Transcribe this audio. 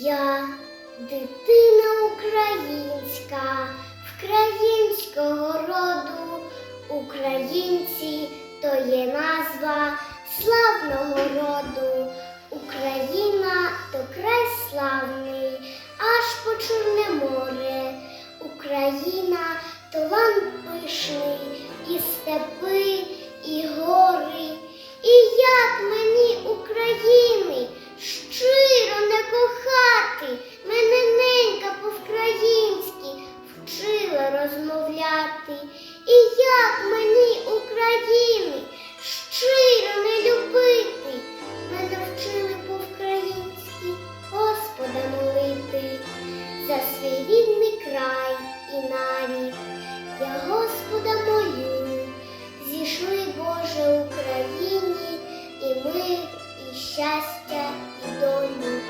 Я дитина українська, вкраїнського роду, українці то є назва славного роду. Україна то край славний, аж по Чорне море. Україна то лан пишний, і степи, гуляти. І як мені України щиро не любити, мене навчили по-українськи Господа молити за свій рідний край і нарід. Я Господа молю, зійшли, Боже Україні і ми, і щастя, і долю.